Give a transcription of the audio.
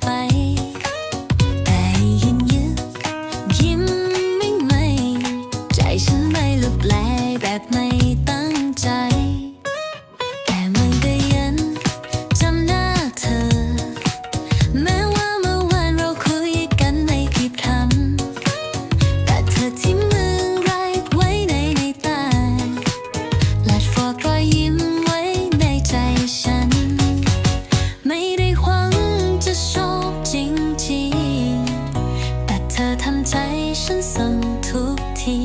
Bye. เธอทำใจฉันสั่งทุกที